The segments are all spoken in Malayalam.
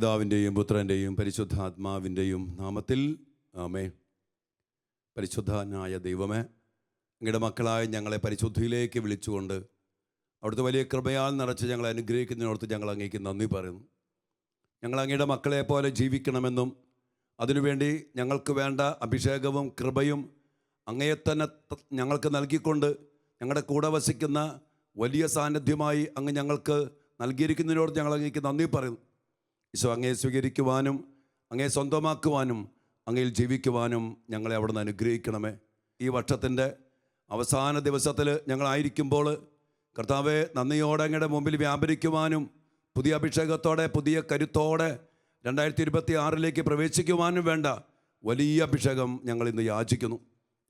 പിതാവിന്റെയും പുത്രന്റെയും പരിശുദ്ധാത്മാവിന്റെയും നാമത്തിൽ ആമേ പരിശുദ്ധനായ ദൈവമേ അങ്ങയുടെ മക്കളായ ഞങ്ങളെ പരിശുദ്ധിയിലേക്ക് വിളിച്ചുകൊണ്ട് അവിടുത്തെ വലിയ കൃപയാൽ നിറച്ച് ഞങ്ങളെ അനുഗ്രഹിക്കുന്നതിനോർത്ത് ഞങ്ങൾ അങ്ങേക്ക് നന്ദി പറയുന്നു. ഞങ്ങൾ അങ്ങയുടെ മക്കളെ പോലെ ജീവിക്കണമെന്നും അതിനുവേണ്ടി ഞങ്ങൾക്ക് വേണ്ട അഭിഷേകവും കൃപയും അങ്ങയെ തന്നെ ഞങ്ങൾക്ക് നൽകിക്കൊണ്ട് ഞങ്ങളുടെ കൂടെ വസിക്കുന്ന വലിയ സാന്നിധ്യമായി അങ്ങ് ഞങ്ങൾക്ക് നൽകിയിരിക്കുന്നതിനോട് ഞങ്ങൾ അങ്ങേക്ക് നന്ദി പറയുന്നു. ഈശോ അങ്ങയെ സ്വീകരിക്കുവാനും അങ്ങയെ സ്വന്തമാക്കുവാനും അങ്ങയിൽ ജീവിക്കുവാനും ഞങ്ങളെ അവിടെ നിന്ന് അനുഗ്രഹിക്കണമേ. ഈ വർഷത്തിന്റെ അവസാന ദിവസത്തിൽ ഞങ്ങളായിരിക്കുമ്പോൾ കർത്താവെ നന്ദിയോടെ അങ്ങയുടെ മുമ്പിൽ വ്യാപരിക്കുവാനും പുതിയ അഭിഷേകത്തോടെ പുതിയ കരുത്തോടെ രണ്ടായിരത്തി ഇരുപത്തി ആറിലേക്ക് പ്രവേശിക്കുവാനും വേണ്ട വലിയ അഭിഷേകം ഞങ്ങൾ ഇന്ന് യാചിക്കുന്നു.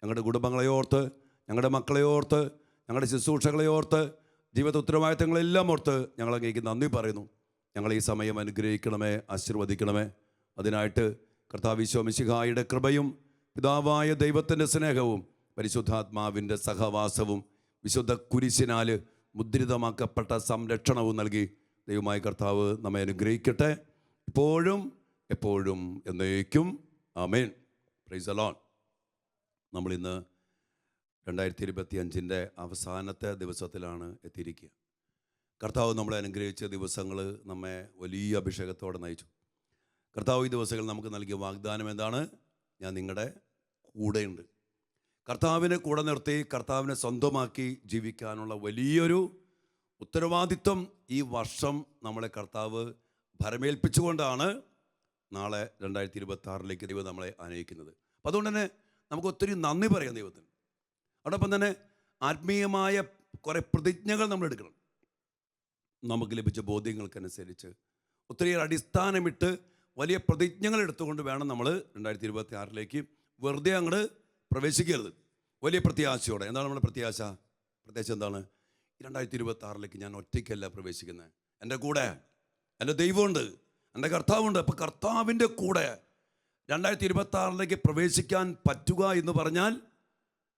ഞങ്ങളുടെ കുടുംബങ്ങളെ ഓർത്ത് ഞങ്ങളുടെ മക്കളെ ഓർത്ത് ഞങ്ങളുടെ ശുശ്രൂഷകളെ ഓർത്ത് ജീവിത ഉത്തരവാദിത്തങ്ങളെല്ലാം ഓർത്ത് ഞങ്ങളങ്ങേക്ക് നന്ദി പറയുന്നു. ഞങ്ങൾ ഈ സമയം അനുഗ്രഹിക്കണമേ ആശീർവദിക്കണമേ. അതിനായിട്ട് കർത്താവിശ്വമിശിഹായുടെ കൃപയും പിതാവായ ദൈവത്തിന്റെ സ്നേഹവും പരിശുദ്ധാത്മാവിന്റെ സഹവാസവും വിശുദ്ധ കുരിശിനാൽ മുദ്രിതമാക്കപ്പെട്ട സംരക്ഷണവും നൽകി ദൈവമായ കർത്താവ് നമ്മെ അനുഗ്രഹിക്കട്ടെ. ഇപ്പോഴും എപ്പോഴും എന്നേക്കും. ആമേൻ. പ്രൈസ് അലോൺ നമ്മളിന്ന് രണ്ടായിരത്തി ഇരുപത്തി അഞ്ചിന്റെ അവസാനത്തെ ദിവസത്തിലാണ് എത്തിയിരിക്കുക. കർത്താവ് നമ്മളെ അനുഗ്രഹിച്ച ദിവസങ്ങൾ നമ്മെ വലിയ അഭിഷേകത്തോടെ നയിച്ചു. കർത്താവ് ഈ ദിവസങ്ങൾ നമുക്ക് നൽകിയ വാഗ്ദാനം എന്താണ്? ഞാൻ നിങ്ങളുടെ കൂടെയുണ്ട്. കർത്താവിനെ കൂടെ നിർത്തി കർത്താവിനെ സ്വന്തമാക്കി ജീവിക്കാനുള്ള വലിയൊരു ഉത്തരവാദിത്വം ഈ വർഷം നമ്മളെ കർത്താവ് ഭരമേൽപ്പിച്ചുകൊണ്ടാണ് നാളെ രണ്ടായിരത്തി ഇരുപത്തി ദൈവം നമ്മളെ ആനയിക്കുന്നത്. അപ്പം അതുകൊണ്ട് തന്നെ നമുക്ക് ഒത്തിരി നന്ദി പറയാം ദൈവത്തിന്. അതോടൊപ്പം തന്നെ ആത്മീയമായ കുറേ പ്രതിജ്ഞകൾ നമ്മൾ എടുക്കണം. നമുക്ക് ലഭിച്ച ബോധ്യങ്ങൾക്കനുസരിച്ച്. ഒത്തിരിയേറെ അടിസ്ഥാനമിട്ട് വലിയ പ്രതിജ്ഞകൾ എടുത്തുകൊണ്ട് വേണം നമ്മൾ രണ്ടായിരത്തി ഇരുപത്തി ആറിലേക്ക് വെറുതെ അങ്ങോട്ട് പ്രവേശിക്കരുത്. വലിയ പ്രത്യാശയോടെ. എന്താണ് നമ്മുടെ പ്രത്യാശ? പ്രത്യാശ എന്താണ്? രണ്ടായിരത്തി ഇരുപത്തി ആറിലേക്ക് ഞാൻ ഒറ്റയ്ക്കല്ല പ്രവേശിക്കുന്നത് എന്റെ കൂടെ. എന്റെ ദൈവമുണ്ട്. എന്റെ കർത്താവുണ്ട്. അപ്പോൾ കർത്താവിന്റെ കൂടെ രണ്ടായിരത്തി ഇരുപത്തി ആറിലേക്ക് പ്രവേശിക്കാൻ പറ്റുക എന്ന് പറഞ്ഞാൽ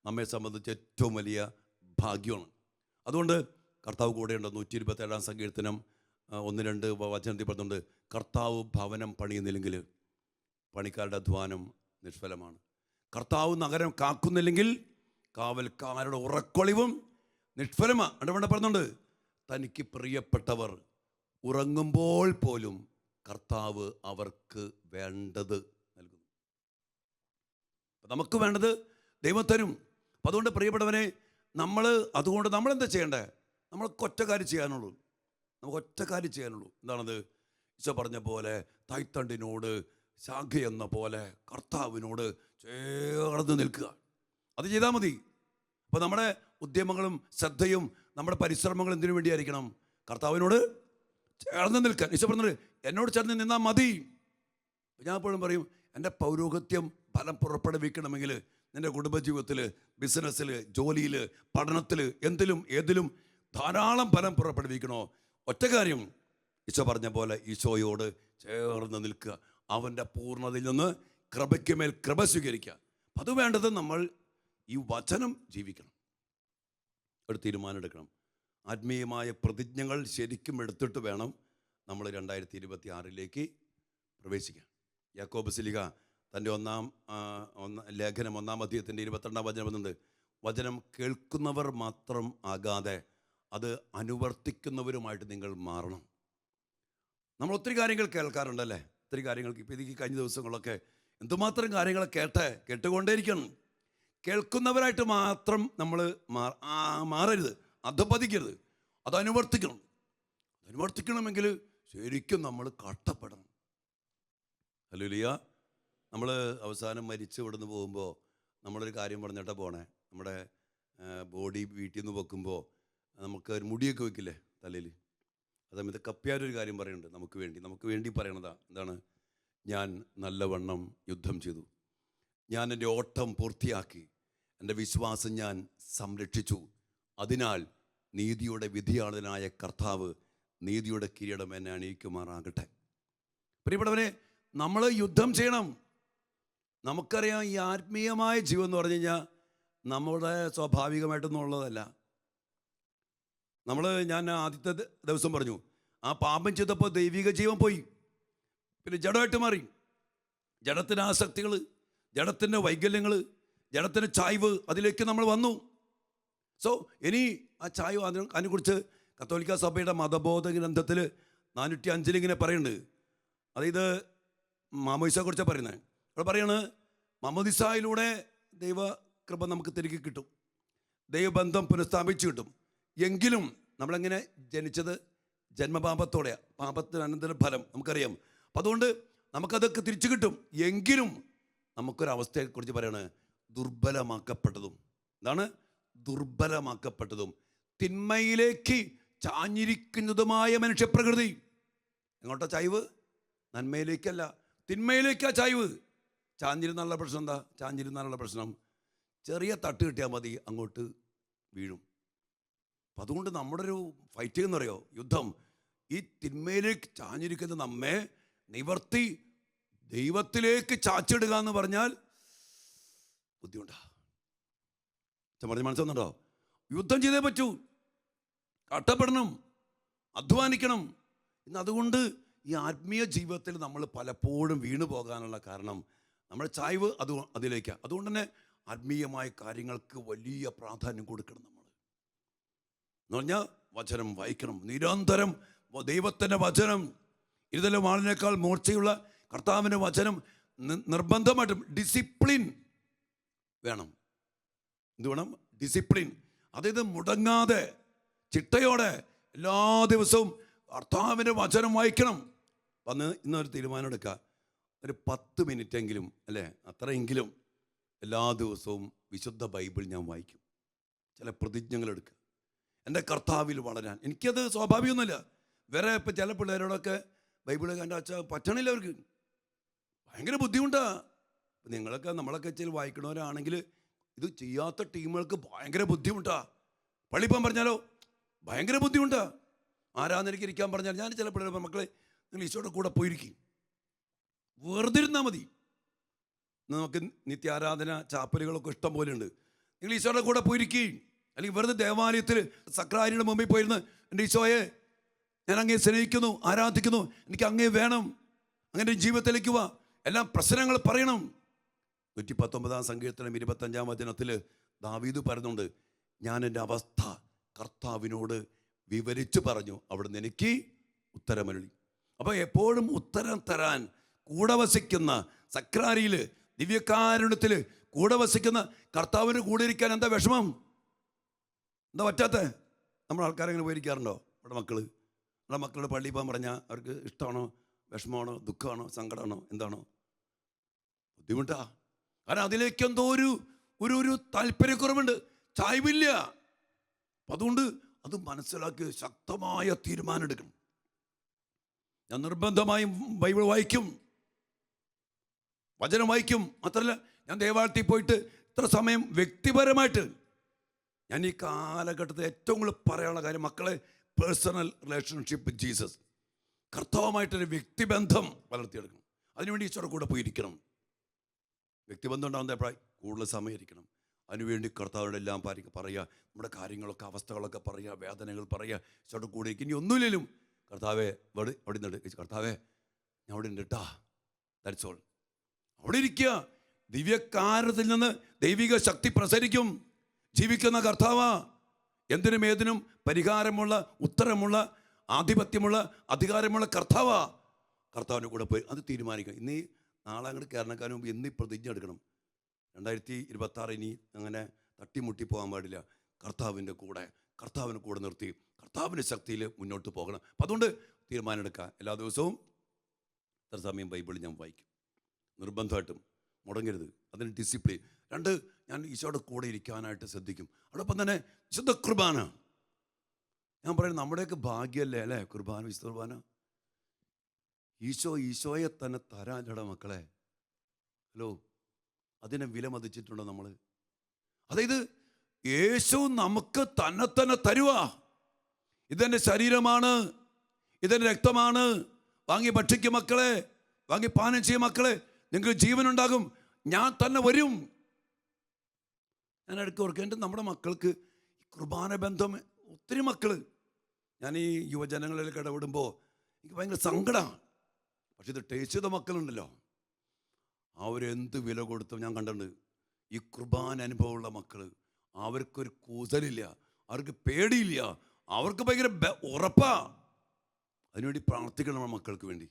നമ്മെ സംബന്ധിച്ച് ഏറ്റവും വലിയ ഭാഗ്യമാണ്. അതുകൊണ്ട് കർത്താവ് കൂടെയുണ്ട്. നൂറ്റി ഇരുപത്തേഴാം സങ്കീർത്തനം ഒന്ന് രണ്ട് വചനത്തിൽ പറഞ്ഞുണ്ട് കർത്താവ് ഭവനം പണിയുന്നില്ലെങ്കിൽ പണിക്കാരുടെ അധ്വാനം നിഷ്ഫലമാണ്. കർത്താവ് നഗരം കാക്കുന്നില്ലെങ്കിൽ കാവൽക്കാരുടെ ഉറക്കൊളിവും നിഷ്ഫലമാണ് അതുകൊണ്ട് പറഞ്ഞുണ്ട് തനിക്ക് പ്രിയപ്പെട്ടവർ ഉറങ്ങുമ്പോൾ പോലും കർത്താവ് അവർക്ക് വേണ്ടത് നൽകുന്നു. നമുക്ക് വേണ്ടത് ദൈവം തരും. അതുകൊണ്ട് പ്രിയപ്പെട്ടവനെ നമ്മൾ അതുകൊണ്ട് നമ്മൾ എന്താ ചെയ്യേണ്ടേ? നമ്മൾക്ക് ഒറ്റ കാര്യം ചെയ്യാനുള്ളൂ. നമുക്ക് ഒറ്റ കാര്യം ചെയ്യാനുള്ളൂ. എന്താണത്? ഈശോ പറഞ്ഞ പോലെ തൈത്തണ്ടിനോട് ശാഖ എന്ന പോലെ കർത്താവിനോട് ചേർന്ന് നിൽക്കുക. അത് ചെയ്താൽ മതി. അപ്പോൾ നമ്മുടെ ഉദ്യമങ്ങളും ശ്രദ്ധയും നമ്മുടെ പരിശ്രമങ്ങളും എന്തിനു വേണ്ടിയായിരിക്കണം? കർത്താവിനോട് ചേർന്ന് നിൽക്കാൻ. ഈശോ പറഞ്ഞത് എന്നോട് ചേർന്ന് നിന്നാൽ മതി. ഞാൻ എപ്പോഴും പറയും എന്റെ പൗരോഹിത്യം ഫലം പുറപ്പെടുവിക്കണമെങ്കിൽ നിന്റെ കുടുംബജീവിതത്തിൽ ബിസിനസ്സിൽ ജോലിയിൽ പഠനത്തിൽ എന്തിലും ഏതിലും ധാരാളം ഫലം പുറപ്പെടുവിക്കണോ? ഒറ്റ കാര്യം. ഈശോ പറഞ്ഞ പോലെ ഈശോയോട് ചേർന്ന് നിൽക്കുക. അവന്റെ പൂർണതയിൽ നിന്ന് കൃപയ്ക്ക് മേൽ കൃപ സ്വീകരിക്കുക. അത് വേണ്ടത് നമ്മൾ ഈ വചനം ജീവിക്കണം. ഒരു തീരുമാനം എടുക്കണം. ആത്മീയമായ പ്രതിജ്ഞകൾ ശരിക്കും എടുത്തിട്ട് വേണം നമ്മൾ രണ്ടായിരത്തി ഇരുപത്തി ആറിലേക്ക് പ്രവേശിക്കാൻ. യാക്കോബ് സിലിക തന്റെ ഒന്നാം ഒന്ന ലേഖനം ഒന്നാം അധ്യയത്തിന്റെ ഇരുപത്തിരണ്ടാം വചനം എന്നുണ്ട് വചനം കേൾക്കുന്നവർ മാത്രം ആകാതെ അത് അനുവർത്തിക്കുന്നവരുമായിട്ട് നിങ്ങൾ മാറണം. നമ്മൾ ഒത്തിരി കാര്യങ്ങൾ കേൾക്കാറുണ്ടല്ലേ? ഒത്തിരി കാര്യങ്ങൾ ഇപ്പോൾ ഇതിക്ക് കഴിഞ്ഞ ദിവസങ്ങളൊക്കെ എന്തുമാത്രം കാര്യങ്ങൾ കേട്ട് കേട്ടുകൊണ്ടേയിരിക്കണം. കേൾക്കുന്നവരായിട്ട് മാത്രം നമ്മൾ മാറരുത്. അധപ്പതിക്കരുത് അത് അനുവർത്തിക്കണം. അനുവർത്തിക്കണമെങ്കിൽ ശരിക്കും നമ്മൾ കഷ്ടപ്പെടണം. ഹലോ ലിയ നമ്മൾ അവസാനം മരിച്ച് ഇവിടുന്ന് പോകുമ്പോൾ നമ്മളൊരു കാര്യം പറഞ്ഞിട്ടാണ് പോണേ. നമ്മുടെ ബോഡി വീട്ടിൽ നിന്ന് വെക്കുമ്പോൾ നമുക്ക് ഒരു മുടിയൊക്കെ വെക്കില്ലേ തലയിൽ? ആ സമയത്ത് കപ്പ്യാരൊരു കാര്യം പറയുന്നുണ്ട് നമുക്ക് വേണ്ടി. നമുക്ക് വേണ്ടി പറയണതാ. എന്താണ്? ഞാൻ നല്ലവണ്ണം യുദ്ധം ചെയ്തു. ഞാൻ എന്റെ ഓട്ടം പൂർത്തിയാക്കി. എന്റെ വിശ്വാസം ഞാൻ സംരക്ഷിച്ചു. അതിനാൽ നീതിയുടെ വിധിയാളനായ കർത്താവ് നീതിയുടെ കിരീടം എന്നെ അണിയിക്കുമാറാകട്ടെ. പ്രിയപ്പെട്ടവനെ നമ്മൾ യുദ്ധം ചെയ്യണം. നമുക്കറിയാം ഈ ആത്മീയമായ ജീവൻ എന്ന് പറഞ്ഞു കഴിഞ്ഞാൽ നമ്മുടെ സ്വാഭാവികമായിട്ടൊന്നും ഉള്ളതല്ല. നമ്മൾ ഞാൻ ആദ്യത്തെ ദിവസം പറഞ്ഞു ആ പാപം ചെയ്തപ്പോൾ ദൈവിക ജീവൻ പോയി. പിന്നെ ജഡമായിട്ട് മാറി. ജഡത്തിന്റെ ആസക്തികൾ ജഡത്തിന്റെ വൈകല്യങ്ങൾ ജഡത്തിന്റെ ചായ്വ് അതിലേക്ക് നമ്മൾ വന്നു. സോ ഇനി ആ ചായ്വ് അതിനെ അതിനെക്കുറിച്ച് കത്തോലിക്ക സഭയുടെ മതബോധ ഗ്രന്ഥത്തിൽ നാനൂറ്റി അഞ്ചിൽ ഇങ്ങനെ പറയുന്നുണ്ട്. അതായത് മാമോദിസയെ കുറിച്ചാണ് പറയുന്നത് അവിടെ പറയാണ് മാമോദിസായിലൂടെ ദൈവ കൃപ നമുക്ക് തിരികെ കിട്ടും. ദൈവബന്ധം പുനഃസ്ഥാപിച്ചു കിട്ടും. എങ്കിലും നമ്മളെങ്ങനെ ജനിച്ചത്? ജന്മപാപത്തോടെ. പാപത്തിന് അനന്തര ഫലം നമുക്കറിയാം. അപ്പം അതുകൊണ്ട് നമുക്കതൊക്കെ തിരിച്ചു കിട്ടും. എങ്കിലും നമുക്കൊരവസ്ഥയെക്കുറിച്ച് പറയാണ്. ദുർബലമാക്കപ്പെട്ടതും. എന്താണ്? ദുർബലമാക്കപ്പെട്ടതും. തിന്മയിലേക്ക് ചാഞ്ഞിരിക്കുന്നതുമായ മനുഷ്യപ്രകൃതി. എങ്ങോട്ടാ ചായ്വ്? നന്മയിലേക്കല്ല. തിന്മയിലേക്കാ ചായ്വ്. ചാഞ്ഞിരുന്നുള്ള പ്രശ്നം എന്താ? ചാഞ്ഞിരുന്നാലുള്ള പ്രശ്നം ചെറിയ തട്ട് കിട്ടിയാൽ മതി അങ്ങോട്ട് വീഴും. അപ്പം അതുകൊണ്ട് നമ്മുടെ ഒരു ഫൈറ്റ് എന്ന് പറയുമോ യുദ്ധം. ഈ തിന്മയിലേക്ക് ചാഞ്ഞിരിക്കുന്ന നമ്മെ നിവർത്തി ദൈവത്തിലേക്ക് ചാച്ചിടുക എന്ന് പറഞ്ഞാൽ ബുദ്ധിമുട്ടാ. പറഞ്ഞ് മനസ്സിലുണ്ടോ യുദ്ധം ചെയ്തേ പറ്റൂ. കട്ടപ്പെടണം അധ്വാനിക്കണം. ഇന്ന് അതുകൊണ്ട് ഈ ആത്മീയ ജീവിതത്തിൽ നമ്മൾ പലപ്പോഴും വീണു പോകാനുള്ള കാരണം നമ്മുടെ ചായ്വ് അത് അതിലേക്കാണ് അതുകൊണ്ട് തന്നെ ആത്മീയമായ കാര്യങ്ങൾക്ക് വലിയ പ്രാധാന്യം കൊടുക്കണം നമ്മൾ. എന്ന് പറഞ്ഞാൽ വചനം വായിക്കണം. നിരന്തരം ദൈവത്തിന്റെ വചനം ഇരുതല ആളിനേക്കാൾ മൂർച്ചയുള്ള കർത്താവിന്റെ വചനം നിർബന്ധമായിട്ടും ഡിസിപ്ലിൻ വേണം. എന്ത് വേണം? ഡിസിപ്ലിൻ അതായത് മുടങ്ങാതെ ചിട്ടയോടെ എല്ലാ ദിവസവും കർത്താവിന്റെ വചനം വായിക്കണം. വന്ന് ഇന്നൊരു തീരുമാനം എടുക്കുക ഒരു പത്ത് മിനിറ്റെങ്കിലും അല്ലേ? അത്രയെങ്കിലും എല്ലാ ദിവസവും വിശുദ്ധ ബൈബിൾ ഞാൻ വായിക്കും. ചില പ്രതിജ്ഞകൾ എടുക്കുക എന്റെ കർത്താവിൽ വളരാൻ. എനിക്കത് സ്വാഭാവികമൊന്നുമില്ല. വേറെ ഇപ്പം ചില പിള്ളേരോടൊക്കെ ബൈബിൾ കണ്ട അച്ഛ പറ്റണില്ല അവർക്ക്. ഭയങ്കര ബുദ്ധിമുട്ടാ. നിങ്ങളൊക്കെ നമ്മളൊക്കെ ചില വായിക്കണവരാണെങ്കിൽ ഇത് ചെയ്യാത്ത ടീമുകൾക്ക് ഭയങ്കര ബുദ്ധിമുട്ടാ. പള്ളിപ്പം പറഞ്ഞാലോ ഭയങ്കര ബുദ്ധിമുട്ടാ. ആരാന്ന് എനിക്ക് ഇരിക്കാൻ പറഞ്ഞാൽ ഞാൻ ചില പിള്ളേർ മക്കളെ നിങ്ങൾ ഈശോയുടെ കൂടെ പോയിരിക്കും. വെറുതെ ഇരുന്നാൽ മതി. നമുക്ക് നിത്യാരാധന ചാപ്പലുകളൊക്കെ ഇഷ്ടം പോലെ ഉണ്ട്. നിങ്ങൾ ഈശോയുടെ കൂടെ പോയിരിക്കുകയും അല്ലെങ്കിൽ വെറുതെ ദേവാലയത്തിൽ സക്രാരിയുടെ മുമ്പിൽ പോയിരുന്ന് എന്റെ ഈശോയെ ഞാൻ അങ്ങേ സ്നേഹിക്കുന്നു ആരാധിക്കുന്നു എനിക്ക് അങ്ങേ വേണം അങ്ങനെ ജീവിതത്തിലേക്ക് വാ എല്ലാം പ്രശ്നങ്ങൾ പറയണം. നൂറ്റി പത്തൊമ്പതാം സങ്കീർത്തനം ഇരുപത്തഞ്ചാം വചനത്തിൽ ദാവീദ് പറയുന്നുണ്ട് ഞാൻ എന്റെ അവസ്ഥ കർത്താവിനോട് വിവരിച്ചു പറഞ്ഞു അവിടുന്ന് എനിക്ക് ഉത്തരമരുളി. അപ്പോൾ എപ്പോഴും ഉത്തരം തരാൻ കൂടെ വസിക്കുന്ന സക്രാരിയിൽ ദിവ്യകാരുണ്യത്തിൽ കൂടെ വസിക്കുന്ന കർത്താവിന് കൂടെ ഇരിക്കാൻ എന്താ വിഷമം? എന്താ പറ്റാത്ത? നമ്മൾ ആൾക്കാരെങ്ങനെ പോയിരിക്കാറുണ്ടോ നമ്മുടെ മക്കൾ നമ്മുടെ മക്കളുടെ പള്ളിയിൽ പോകാൻ പറഞ്ഞാൽ അവർക്ക് ഇഷ്ടമാണോ? വിഷമമാണോ? ദുഃഖമാണോ? സങ്കടമാണോ? എന്താണോ? ബുദ്ധിമുട്ടാ. കാരണം അതിലേക്ക് എന്തോ ഒരു ഒരു ഒരു താല്പര്യക്കുറവുണ്ട്. ചായ്വില്ല. അപ്പം അതുകൊണ്ട് അത് മനസ്സിലാക്കി ശക്തമായ തീരുമാനം എടുക്കണം. ഞാൻ നിർബന്ധമായും ബൈബിൾ വായിക്കും. വചനം വായിക്കും. മാത്രമല്ല ഞാൻ ദേവാലയത്തിൽ പോയിട്ട് ഇത്ര സമയം വ്യക്തിപരമായിട്ട് ഞാൻ ഈ കാലഘട്ടത്തിൽ ഏറ്റവും കൂടുതൽ പറയാനുള്ള കാര്യം മക്കളെ പേഴ്സണൽ റിലേഷൻഷിപ്പ് വിത്ത് ജീസസ് കർത്താവുമായിട്ടൊരു വ്യക്തിബന്ധം വളർത്തിയെടുക്കണം. അതിനുവേണ്ടി ഈശ്വര കൂടെ പോയിരിക്കണം. വ്യക്തിബന്ധം ഉണ്ടാകുന്ന എപ്പോഴായി കൂടുതൽ സമയമായിരിക്കണം. അതിനുവേണ്ടി കർത്താവിനോട് എല്ലാം പാരി പറയുക നമ്മുടെ കാര്യങ്ങളൊക്കെ അവസ്ഥകളൊക്കെ പറയുക വേദനകൾ പറയുക. ഈശോയുടെ കൂടെ ഇനി ഒന്നുമില്ലെങ്കിലും കർത്താവെ അവിടെ അവിടെ നിന്ന് കർത്താവെ ഞാൻ അവിടെ ഉണ്ട് കേട്ടാ ദാറ്റ്സ് ഓൾ അവിടെ ഇരിക്കുക. ദിവ്യകാരത്തിൽ നിന്ന് ദൈവിക ശക്തി പ്രസരിക്കും. ജീവിക്കുന്ന കർത്താവ്. എന്തിനും ഏതിനും പരിഹാരമുള്ള ഉത്തരമുള്ള ആധിപത്യമുള്ള അധികാരമുള്ള കർത്താവാ. കർത്താവിന്റെ കൂടെ പോയി അത് തീരുമാനിക്കണം. ഇന്ന് നാളെ അങ്ങോട്ട് കയറണക്കാരന് മുമ്പ് എന്നീ പ്രതിജ്ഞ എടുക്കണം? രണ്ടായിരത്തി ഇരുപത്തി ആറ് ഇനി അങ്ങനെ തട്ടിമുട്ടി പോകാൻ പാടില്ല. കർത്താവിന്റെ കൂടെ കർത്താവിന്റെ കൂടെ നിർത്തി കർത്താവിന്റെ ശക്തിയിൽ മുന്നോട്ട് പോകണം. അപ്പം അതുകൊണ്ട് തീരുമാനമെടുക്കുക എല്ലാ ദിവസവും ഇത്ര സമയം ബൈബിൾ ഞാൻ വായിക്കും. നിർബന്ധമായിട്ടും മുടങ്ങരുത്. അതിന് ഡിസിപ്ലിൻ രണ്ട് ഞാൻ ഈശോയുടെ കൂടെ ഇരിക്കാനായിട്ട് ശ്രദ്ധിക്കും. അതോടൊപ്പം തന്നെ വിശുദ്ധ കുർബാന. ഞാൻ പറയുന്നത് നമ്മുടെയൊക്കെ ഭാഗ്യമല്ലേ അല്ലേ? കുർബാന വിശുദ്ധ കുർബാന. ഈശോ ഈശോയെ തന്നെ തരാൻ തരാനിട മക്കളെ. ഹലോ അതിനെ വിലമതിച്ചിട്ടുണ്ടോ നമ്മൾ അതായത് യേശു നമുക്ക് തന്നെ തന്നെ തരുക ഇതെന്റെ ശരീരമാണ് ഇതെന്റെ രക്തമാണ്. വാങ്ങി ഭക്ഷിക്കും മക്കളെ വാങ്ങി പാനം ചെയ്യും മക്കളെ. നിങ്ങൾക്ക് ജീവനുണ്ടാകും. ഞാൻ തന്നെ വരും. ഞാൻ ഇടയ്ക്ക് ഓർക്കുക എന്റെ നമ്മുടെ മക്കൾക്ക് ഈ കുർബാന ബന്ധം ഒത്തിരി മക്കൾ ഞാൻ ഈ യുവജനങ്ങളിലേക്ക് ഇടപെടുമ്പോൾ എനിക്ക് ഭയങ്കര സങ്കടമാണ് പക്ഷെ ഇത് ടേസ്റ്റ് ചെയ്ത മക്കളുണ്ടല്ലോ. അവരെന്ത് വില കൊടുത്തും ഞാൻ കണ്ടിട്ടുണ്ട്. ഈ കുർബാന അനുഭവമുള്ള മക്കൾ അവർക്കൊരു കൂസലില്ല അവർക്ക് പേടിയില്ല അവർക്ക് ഭയങ്കര ഉറപ്പാ. അതിനുവേണ്ടി പ്രാർത്ഥിക്കണം നമ്മുടെ മക്കൾക്ക് വേണ്ടി.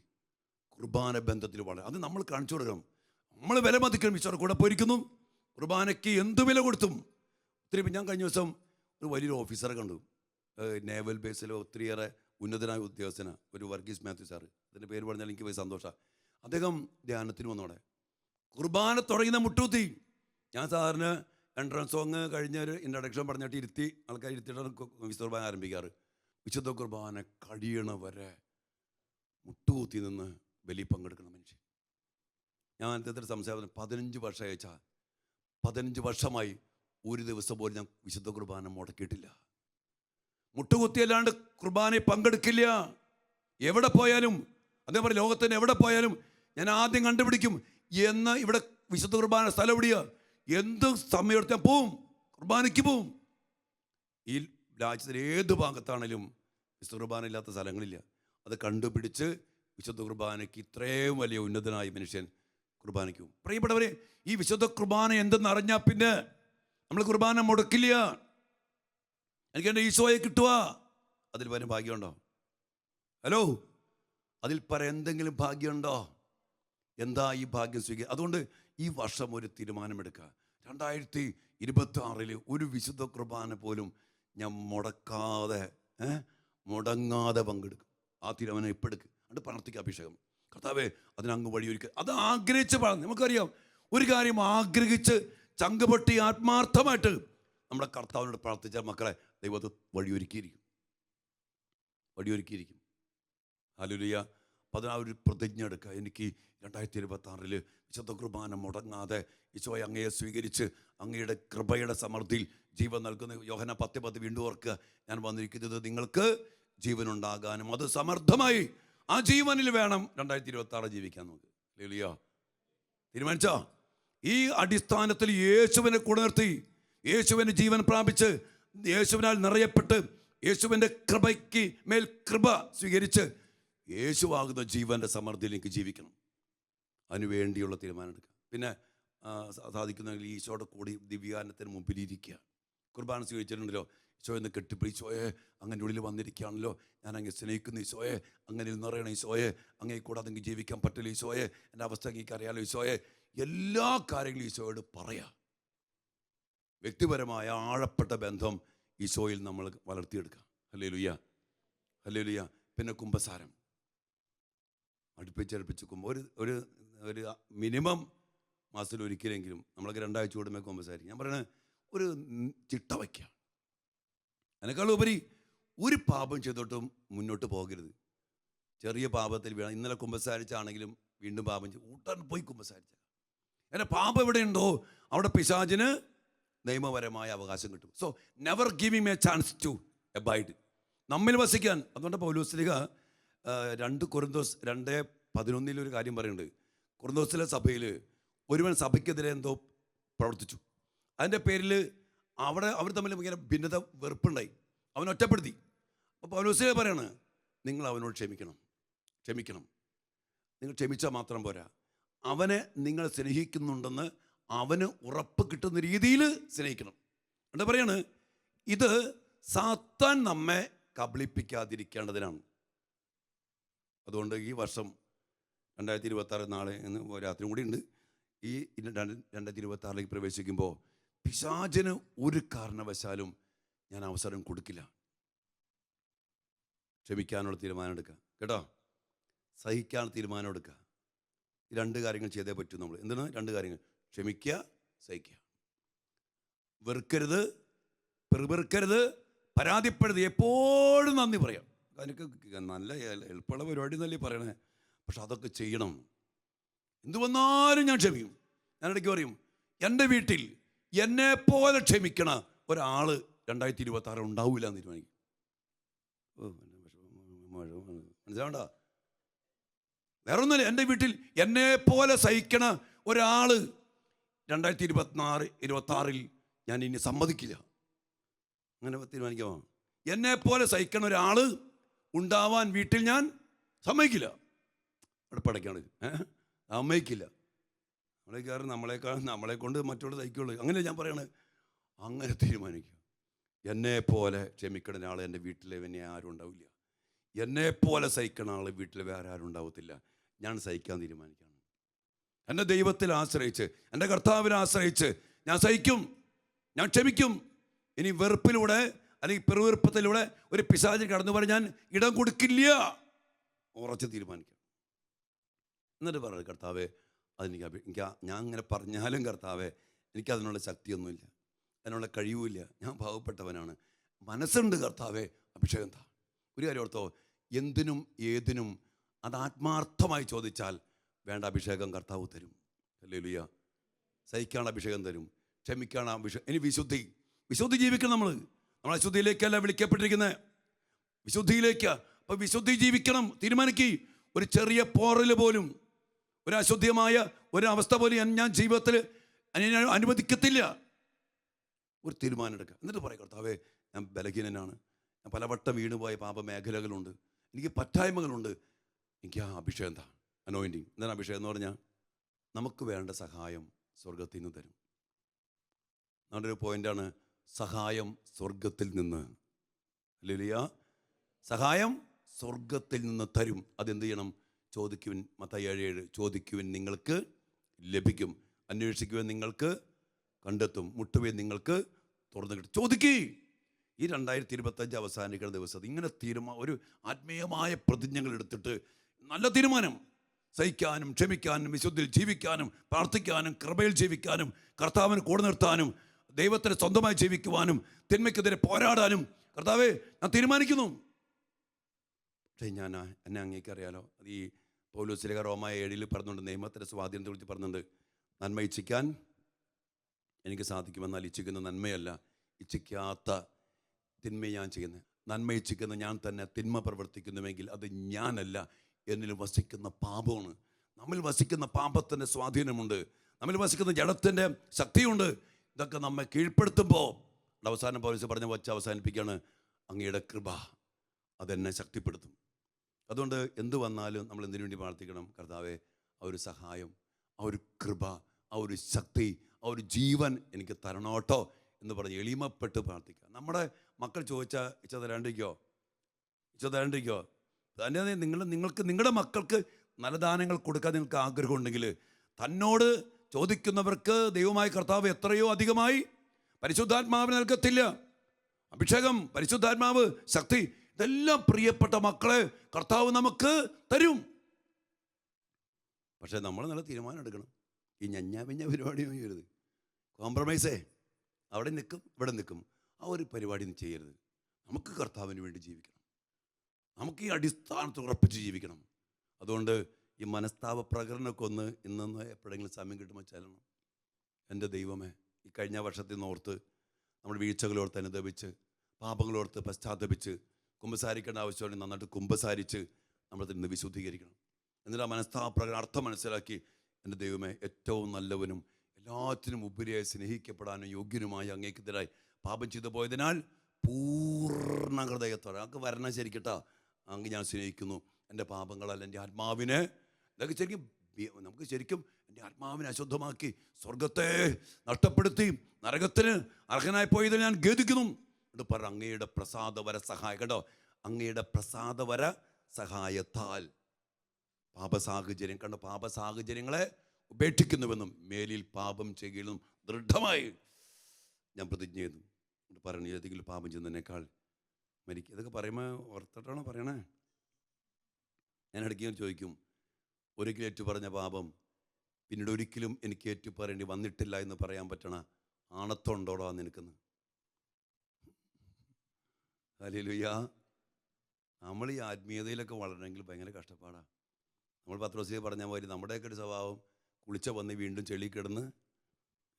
കുർബാന ബന്ധത്തിൽ വളരെ അത് നമ്മൾ കാണിച്ചു കൊടുക്കണം. നമ്മൾ വില മതിക്കണം ഈശോയുടെ കൂടെ പോയിരിക്കുന്നു. കുർബാനയ്ക്ക് എന്ത് വില കൊടുത്തും. ഒത്തിരി ഞാൻ കഴിഞ്ഞ ദിവസം ഒരു വലിയൊരു ഓഫീസറെ കണ്ടു. നേവൽ ബേസിലെ ഒത്തിരിയേറെ ഉന്നതനായ ഉദ്യോഗസ്ഥന ഒരു വർഗീസ് മാത്യു സാറ്. അതിന്റെ പേര് പറഞ്ഞാൽ എനിക്ക് വലിയ സന്തോഷമാണ് അദ്ദേഹം ധ്യാനത്തിന് വന്നോടെ. കുർബാന തുടങ്ങുന്ന മുട്ടൂത്തി. ഞാൻ സാറിന് എൻട്രൻസ് സോങ് കഴിഞ്ഞ ഒരു ഇൻട്രഡക്ഷൻ പറഞ്ഞിട്ട് ഇരുത്തി ആൾക്കാർ ഇരുത്തിയിട്ടാണ് വിശുദ്ധ കുർബാന ആരംഭിക്കാറ്. വിശുദ്ധ കുർബാന കഴിയണ വരെ മുട്ടുകുത്തി നിന്ന് ബലി പങ്കെടുക്കണം മനുഷ്യൻ. ഞാൻ അദ്ദേഹത്തിന്റെ സംശയം പതിനഞ്ച് വർഷം അയച്ചാൽ പതിനഞ്ച് വർഷമായി ഒരു ദിവസം പോലും ഞാൻ വിശുദ്ധ കുർബാന മുടക്കിയിട്ടില്ല. മുട്ടുകുത്തിയല്ലാണ്ട് കുർബാനയെ പങ്കെടുക്കില്ല. എവിടെ പോയാലും അതേ പോലെ ലോകത്തിന് എവിടെ പോയാലും ഞാൻ ആദ്യം കണ്ടുപിടിക്കും എന്ന് ഇവിടെ വിശുദ്ധ കുർബാന സ്ഥലം എവിടെയാ? എന്ത് സമയമെടുത്ത് ഞാൻ പോവും? കുർബാനയ്ക്ക് പോവും. ഈ രാജ്യത്തിന്റെ ഏത് ഭാഗത്താണേലും വിശുദ്ധ കുർബാന ഇല്ലാത്ത സ്ഥലങ്ങളില്ല. അത് കണ്ടുപിടിച്ച് വിശുദ്ധ കുർബാനയ്ക്ക് ഇത്രയും വലിയ ഉന്നതനായ മനുഷ്യൻ കുർബാനയ്ക്കും. പ്രിയപ്പെട്ടവരെ ഈ വിശുദ്ധ കുർബാന എന്തെന്ന് അറിഞ്ഞാൽ പിന്നെ നമ്മൾ കുർബാന മുടക്കില്ല. എനിക്ക് എന്റെ ഈശോയെ കിട്ടുക അതിൽ പറയുന്ന ഭാഗ്യമുണ്ടോ? ഹലോ? അതിൽ പറ എന്തെങ്കിലും ഭാഗ്യമുണ്ടോ? എന്താ ഈ ഭാഗ്യം സ്വീകരി അതുകൊണ്ട് ഈ വർഷം ഒരു തീരുമാനമെടുക്കുക. രണ്ടായിരത്തി ഇരുപത്തി ആറിൽ ഒരു വിശുദ്ധ കുർബാന പോലും ഞാൻ മുടക്കാതെ മുടങ്ങാതെ പങ്കെടുക്കും. ആ തീരുമാനം ഇപ്പം എടുക്കുക അത് പ്രാർത്ഥിക്കുക അഭിഷേകം. കർത്താവേ അതിനങ്ങ് വഴിയൊരുക്കുക അത് ആഗ്രഹിച്ച് പറഞ്ഞു നമുക്കറിയാം ഒരു കാര്യം ആഗ്രഹിച്ച് ചങ്കുപൊട്ടി ആത്മാർത്ഥമായിട്ട് നമ്മുടെ കർത്താവിനോട് പ്രാർത്ഥിച്ച മക്കളെ ദൈവത്ത് വഴിയൊരുക്കിയിരിക്കും. വഴിയൊരുക്കിയിരിക്കും. ഹലുലിയ അപ്പം ആ ഒരു പ്രതിജ്ഞ എടുക്കുക. എനിക്ക് രണ്ടായിരത്തി ഇരുപത്തി ആറിൽ വിശുദ്ധ കുർബാന മുടങ്ങാതെ ഈശോയെ അങ്ങയെ സ്വീകരിച്ച് അങ്ങയുടെ കൃപയുടെ സമൃദ്ധിയിൽ ജീവൻ നൽകുന്ന യോഹന പത്ത് പത്ത് വീണ്ടും ഓർക്കുക. ഞാൻ വന്നിരിക്കുന്നത് നിങ്ങൾക്ക് ജീവനുണ്ടാകാനും അത് സമർത്ഥമായി ആ ജീവനിൽ വേണം രണ്ടായിരത്തി ഇരുപത്തി ആറ് ജീവിക്കാൻ നമുക്ക്. ലിയോ തീരുമാനിച്ചോ? ഈ അടിസ്ഥാനത്തിൽ യേശുവിനെ കൂടെ നിർത്തി. യേശുവിന്റെ ജീവൻ പ്രാപിച്ച് യേശുവിനാൽ നിറയപ്പെട്ട് യേശുവിന്റെ കൃപയ്ക്ക് മേൽ കൃപ സ്വീകരിച്ച് യേശുവാകുന്ന ജീവന്റെ സമൃദ്ധിയിലേക്ക് ജീവിക്കണം. അതിനു വേണ്ടിയുള്ള തീരുമാനം എടുക്കുക. പിന്നെ സാധിക്കുന്നെങ്കിൽ ഈശോയുടെ കൂടി ദിവ്യാനത്തിന് മുമ്പിലിരിക്കുക. കുർബാന സ്വീകരിച്ചിട്ടുണ്ടല്ലോ. ഈശോ എന്ന് കെട്ടിപ്പിടി ഈശോയെ അങ്ങനെ ഉള്ളിൽ വന്നിരിക്കുകയാണല്ലോ. ഞാൻ അങ്ങ് സ്നേഹിക്കുന്ന ഈശോയെ അങ്ങനെ നിറയണം ഈശോയെ. അങ്ങേ കൂടാതെ അങ്ങ് ജീവിക്കാൻ പറ്റില്ല ഈശോയെ. എന്റെ അവസ്ഥ അങ്ങേക്ക് അറിയാലോ ഈശോയെ. എല്ലാ കാര്യങ്ങളും ഈശോയോട് പറയാം. വ്യക്തിപരമായ ആഴപ്പെട്ട ബന്ധം ഈശോയിൽ നമ്മൾ വളർത്തിയെടുക്കുക അല്ലേ ലുയ്യ അല്ലേ ലുയ്യ പിന്നെ കുംഭസാരം. അടുപ്പിച്ചടുപ്പിച്ച് കുംഭ ഒരു ഒരു ഒരു മിനിമം മാസത്തിൽ ഒരിക്കലെങ്കിലും നമ്മളൊക്കെ രണ്ടാഴ്ച കൂടുമ്പോൾ കുമ്പസാരിക്കും ഞാൻ പറയണത് ഒരു ചിട്ട വയ്ക്കുക. അതിനേക്കാൾ ഉപരി ഒരു പാപം ചെയ്തോട്ടും മുന്നോട്ട് പോകരുത്. ചെറിയ പാപത്തിൽ വീണ ഇന്നലെ കുമ്പസാരിച്ചാണെങ്കിലും വീണ്ടും പാപം ചെയ്തു ഉടൻ പോയി കുമ്പസാരിച്ച. എന്റെ പാപം എവിടെയുണ്ടോ അവിടെ പിശാചിന് നിയമപരമായ അവകാശം കിട്ടും. So never giving a chance to abide നമ്മിൽ വസിക്കാൻ അതുകൊണ്ട് പൗലോസ്ലിക രണ്ട് കുറുന്തോസ് രണ്ട് പതിനൊന്നിൽ ഒരു കാര്യം പറയുന്നുണ്ട്. കുറുന്തോസിലെ സഭയിൽ ഒരുവൻ സഭയ്ക്കെതിരെ എന്തോ പ്രവർത്തിച്ചു. അതിന്റെ പേരിൽ അവിടെ അവർ തമ്മിൽ ഇങ്ങനെ ഭിന്നത വെറുപ്പുണ്ടായി. അവൻ ഒറ്റപ്പെടുത്തി. അപ്പോൾ പൗലോസിലെ പറയാണ് നിങ്ങൾ അവനോട് ക്ഷമിക്കണം. ക്ഷമിക്കണം. നിങ്ങൾ ക്ഷമിച്ചാൽ മാത്രം പോരാ. അവനെ നിങ്ങൾ സ്നേഹിക്കുന്നുണ്ടെന്ന് അവന് ഉറപ്പ് കിട്ടുന്ന രീതിയിൽ സ്നേഹിക്കണം. എന്താ പറയാണ്? ഇത് സാത്താൻ നമ്മെ കബളിപ്പിക്കാതിരിക്കേണ്ടതിനാണ്. അതുകൊണ്ട് ഈ വർഷം രണ്ടായിരത്തി ഇരുപത്താറ് നാളെ രാത്രി കൂടി ഉണ്ട്. ഈ രണ്ടായിരത്തി ഇരുപത്താറിലേക്ക് പ്രവേശിക്കുമ്പോൾ പിശാചിന് ഒരു കാരണവശാലും ഞാൻ അവസരം കൊടുക്കില്ല. ക്ഷമിക്കാനുള്ള തീരുമാനം എടുക്കുക. കേട്ടോ? സഹിക്കാനുള്ള തീരുമാനം എടുക്കുക. ഈ രണ്ട് കാര്യങ്ങൾ ചെയ്തേ പറ്റൂ നമ്മൾ എന്താണ്? രണ്ട് കാര്യങ്ങൾ. ക്ഷമിക്കുക സഹിക്കുക. വെറുക്കരുത് പെറുപെറുക്കരുത് പരാതിപ്പെടരുത് എപ്പോഴും നന്ദി പറയാം. എനിക്ക് നല്ല എളുപ്പമുള്ള പരിപാടി എന്നല്ലേ പറയണേ. പക്ഷെ അതൊക്കെ ചെയ്യണം. എന്ത് വന്നാലും ഞാൻ ക്ഷമിക്കും. ഞാൻ ഇടയ്ക്ക് പറയും എന്റെ വീട്ടിൽ എന്നെ പോലെ ക്ഷമിക്കണ ഒരാൾ രണ്ടായിരത്തി ഇരുപത്തി ആറ് ഉണ്ടാവില്ല എന്ന് തീരുമാനിക്കും മനസ്സിലാവണ്ട? വേറെ ഒന്നുമില്ല എന്റെ വീട്ടിൽ എന്നെ പോലെ സഹിക്കണ ഒരാൾ രണ്ടായിരത്തി ഇരുപത്തിനാറ് ഇരുപത്തി ആറിൽ ഞാൻ ഇനി സമ്മതിക്കില്ല. അങ്ങനെ തീരുമാനിക്കാമോ എന്നെ പോലെ സഹിക്കണ ഒരാൾ ഉണ്ടാവാൻ വീട്ടിൽ ഞാൻ സമ്മതിക്കില്ല. അവിടെ പടയ്ക്കാണ് ഏഹ്? അമ്മയ്ക്കില്ല കയറി നമ്മളെക്കാൾ നമ്മളെ കൊണ്ട് മറ്റുള്ള തയ്ക്കുള്ളൂ അങ്ങനെ ഞാൻ പറയണത് അങ്ങനെ തീരുമാനിക്കുക എന്നെ പോലെ ക്ഷമിക്കണ ആൾ എന്റെ വീട്ടിൽ പിന്നെ ആരും ഉണ്ടാവില്ല. എന്നെ പോലെ സഹിക്കണ ആൾ വീട്ടിൽ വേറെ ആരും ഉണ്ടാവത്തില്ല. ഞാൻ സഹിക്കാൻ തീരുമാനിക്കുകയാണ്. എന്റെ ദൈവത്തിൽ ആശ്രയിച്ച് എന്റെ കർത്താവിനെ ആശ്രയിച്ച് ഞാൻ സഹിക്കും. ഞാൻ ക്ഷമിക്കും. ഇനി വെറുപ്പിലൂടെ അല്ലെങ്കിൽ പെറുവെറുപ്പത്തിലൂടെ ഒരു പിശാചി കടന്നു പറഞ്ഞ് ഞാൻ ഇടം കൊടുക്കില്ല. ഉറച്ച് തീരുമാനിക്കാം. എന്നിട്ട് പറഞ്ഞു കർത്താവെ അതെനിക്ക് എനിക്ക് ഞാൻ അങ്ങനെ പറഞ്ഞാലും കർത്താവെ എനിക്കതിനുള്ള ശക്തിയൊന്നുമില്ല. അതിനുള്ള കഴിവുമില്ല. ഞാൻ പാവപ്പെട്ടവനാണ്. മനസ്സുണ്ട് കർത്താവെ അഭിഷേകം താ. ഒരു കാര്യം ഓർത്തോ എന്തിനും ഏതിനും അത് ആത്മാർത്ഥമായി ചോദിച്ചാൽ വേണ്ട അഭിഷേകം കർത്താവ് തരും. അല്ലേ ലുയ്യ സഹിക്കാനുള്ള അഭിഷേകം തരും. ക്ഷമിക്കാനുള്ള അഭിഷേകം ഇനി വിശുദ്ധി. വിശുദ്ധി ജീവിക്കണം നമ്മൾ നമ്മൾ അശുദ്ധിയിലേക്കല്ല വിളിക്കപ്പെട്ടിരിക്കുന്നത് വിശുദ്ധിയിലേക്ക്. അപ്പോൾ വിശുദ്ധി ജീവിക്കണം. തീരുമാനിക്കി. ഒരു ചെറിയ പോറൽ പോലും ഒരു അശുദ്ധിയമായ ഒരു അവസ്ഥ പോലും ഞാൻ- ജീവിതത്തിൽ ഞാൻ അനുവദിക്കത്തില്ല. ഒരു തീരുമാനം എടുക്കുക. എന്നിട്ട് പറയാം കർത്താവേ ഞാൻ ബലഹീനനാണ്. ഞാൻ പലവട്ടം വീണുപോയ പാപമേഖലകളുണ്ട്. എനിക്ക് പറ്റായ്മകളുണ്ട്. എനിക്ക് ആ അഭിഷേകം എന്താ? അനോയിന്റിങ് എന്താണ് അഭിഷേകം എന്ന് പറഞ്ഞാൽ നമുക്ക് വേണ്ട സഹായം സ്വർഗത്തിൽ നിന്ന് തരും. നമ്മുടെ ഒരു പോയിന്റാണ് സഹായം സ്വർഗത്തിൽ നിന്ന്. ലിലിയ സഹായം സ്വർഗത്തിൽ നിന്ന് തരും. അതെന്ത് ചെയ്യണം? ചോദിക്കുവിൻ മത്തായി ഏഴ് ഏഴ് ചോദിക്കുവിൻ നിങ്ങൾക്ക് ലഭിക്കും. അന്വേഷിക്കുവാൻ നിങ്ങൾക്ക് കണ്ടെത്തും. മുട്ടുവേ നിങ്ങൾക്ക് തുറന്നു കിട്ടും. ചോദിക്കേ. ഈ രണ്ടായിരത്തി ഇരുപത്തഞ്ച് അവസാനിക്കുന്ന ദിവസം ഇങ്ങനെ തീരുമാനം ഒരു ആത്മീയമായ പ്രതിജ്ഞകൾ എടുത്തിട്ട് നല്ല തീരുമാനം. സഹിക്കാനും ക്ഷമിക്കാനും വിശുദ്ധിയിൽ ജീവിക്കാനും പ്രാർത്ഥിക്കാനും കൃപയിൽ ജീവിക്കാനും കർത്താവിന് കൂടെ നിർത്താനും ദൈവത്തിന് സ്വന്തമായി ജീവിക്കുവാനും തിന്മയ്ക്കെതിരെ പോരാടാനും. കർത്താവേ ഞാൻ തീരുമാനിക്കുന്നു. പക്ഷേ ഞാൻ എന്നെ അങ്ങേക്കറിയാലോ ഈ പൗലോസിലേഖ റോമായ ഏഴിൽ പറഞ്ഞുകൊണ്ട് നിയമത്തിന്റെ സ്വാധീനത്തെ കുറിച്ച് പറഞ്ഞിട്ടുണ്ട് നന്മ ഇച്ഛിക്കാൻ എനിക്ക് സാധിക്കുമെന്നാൽ ഇച്ഛിക്കുന്ന നന്മയല്ല. ഇച്ഛിക്കാത്ത തിന്മ ഞാൻ ചെയ്യുന്നത് നന്മ ഇച്ഛിക്കുന്ന ഞാൻ തന്നെ തിന്മ പ്രവർത്തിക്കുന്നുവെങ്കിൽ അത് ഞാനല്ല. എന്നിൽ വസിക്കുന്ന പാപമാണ്. നമ്മിൽ വസിക്കുന്ന പാപത്തിന്റെ സ്വാധീനമുണ്ട്. നമ്മിൽ വസിക്കുന്ന ജഡത്തിന്റെ ശക്തിയുണ്ട്. ഇതൊക്കെ നമ്മെ കീഴ്പ്പെടുത്തുമ്പോൾ അവസാനം പോലീസ് പറഞ്ഞ വച്ച് അവസാനിപ്പിക്കുകയാണ് അങ്ങയുടെ കൃപ അതെന്നെ ശക്തിപ്പെടുത്തും. അതുകൊണ്ട് എന്തു വന്നാലും നമ്മൾ എന്തിനു വേണ്ടി പ്രാർത്ഥിക്കണം? കർത്താവെ ആ ഒരു സഹായം ആ ഒരു കൃപ ആ ഒരു ശക്തി ആ ഒരു ജീവൻ എനിക്ക് തരണോട്ടോ എന്ന് പറഞ്ഞ് എളിമപ്പെട്ട് പ്രാർത്ഥിക്കുക. നമ്മുടെ മക്കൾ ചോദിച്ചാൽ ഇച്ച തരാണ്ടിരിക്കോ ഇച്ച തരാണ്ടിരിക്കോ തന്നെ നിങ്ങൾ നിങ്ങൾക്ക് നിങ്ങളുടെ മക്കൾക്ക് നല്ല ദാനങ്ങൾ കൊടുക്കാൻ നിങ്ങൾക്ക് ആഗ്രഹം ആഗ്രഹമുണ്ടെങ്കിൽ തന്നോട് ചോദിക്കുന്നവർക്ക് ദൈവമായ കർത്താവ് എത്രയോ അധികമായി പരിശുദ്ധാത്മാവിന് നൽകത്തില്ല. അഭിഷേകം പരിശുദ്ധാത്മാവ് ശക്തി ഇതെല്ലാം പ്രിയപ്പെട്ട മക്കളെ കർത്താവ് നമുക്ക് തരും. പക്ഷേ നമ്മൾ നല്ല തീരുമാനം എടുക്കണം. ഈ ഞഞ്ഞാ പിഞ്ഞ പരിപാടി ചെയ്യരുത്. കോംപ്രമൈസേ അവിടെ നിൽക്കും ഇവിടെ നിൽക്കും. ആ ഒരു പരിപാടി ഒന്നും ചെയ്യരുത്. നമുക്ക് കർത്താവിന് വേണ്ടി ജീവിക്കണം. നമുക്ക് ഈ അടിസ്ഥാനത്ത് ഉറപ്പിച്ച് ജീവിക്കണം. അതുകൊണ്ട് ഈ മനസ്താപ പ്രകടനമൊക്കെ ഒന്ന് ഇന്നൊന്ന് എപ്പോഴെങ്കിലും സമയം കിട്ടുമ്പോൾ ചെല്ലണം. എന്റെ ദൈവമേ ഈ കഴിഞ്ഞ വർഷത്തിൽ നിന്ന് ഓർത്ത് നമ്മൾ വീഴ്ചകളോർത്ത് അനുദപിച്ച് പാപങ്ങളോർത്ത് പശ്ചാത്തപിച്ച് കുമ്പസാരിക്കേണ്ട ആവശ്യമുണ്ടെങ്കിൽ നന്നായിട്ട് കുമ്പസാരിച്ച് നമ്മൾ നിന്ന് വിശുദ്ധീകരിക്കണം. എന്നിട്ട് ആ മനസ്താപ പ്രകടനം അർത്ഥം മനസ്സിലാക്കി എന്റെ ദൈവമേ ഏറ്റവും നല്ലവനും എല്ലാത്തിനും ഉപരിയായി സ്നേഹിക്കപ്പെടാനും യോഗ്യനുമായി അങ്ങേക്കെതിരായി പാപം ചെയ്തു പോയതിനാൽ പൂർണ ഹൃദയത്തോടെ അങ്ങ് വരണം ശരിക്കട്ടാ. അങ്ങ് ഞാൻ സ്നേഹിക്കുന്നു. എന്റെ പാപങ്ങളല്ല എന്റെ ആത്മാവിനെ ഇതൊക്കെ ശരിക്കും നമുക്ക് ശരിക്കും എന്റെ ആത്മാവിനെ അശുദ്ധമാക്കി സ്വർഗത്തെ നഷ്ടപ്പെടുത്തി നരകത്തിന് അർഹനായി പോയതിൽ ഞാൻ ഖേദിക്കുന്നു. എന്ന് പറ അങ്ങയുടെ പ്രസാദവര സഹായ കേട്ടോ. അങ്ങയുടെ പ്രസാദവര സഹായത്താൽ പാപസാഹചര്യം കണ്ട. പാപസാഹചര്യങ്ങളെ ഉപേക്ഷിക്കുന്നുവെന്നും മേലിൽ പാപം ചെയ്യുന്നതും ദൃഢമായി ഞാൻ പ്രതിജ്ഞ ചെയ്തു. പറഞ്ഞു ഏതെങ്കിലും പാപം ചെയ്യുന്നതിനേക്കാൾ മരിക്കും ഇതൊക്കെ പറയുമ്പോൾ ഓർത്തിട്ടാണോ പറയണേ? ഞാൻ ഇടയ്ക്ക് ചോദിക്കും ഒരിക്കലും ഏറ്റു പറഞ്ഞ പാപം പിന്നീട് ഒരിക്കലും എനിക്ക് ഏറ്റു പറയേണ്ടി വന്നിട്ടില്ല എന്ന് പറയാൻ പറ്റണ ആണത്തുണ്ടോടോ നിനക്കെന്ന്? അല്ലേലുയ്യ നമ്മൾ ഈ ആത്മീയതയിലൊക്കെ വളരണമെങ്കിൽ ഭയങ്കര കഷ്ടപ്പാടാണ് നമ്മൾ പത്രോസിയെ പറഞ്ഞ പോലെ നമ്മുടെയൊക്കെ ഒരു സ്വഭാവം കുളിച്ച വന്ന് വീണ്ടും ചെളി കിടന്ന്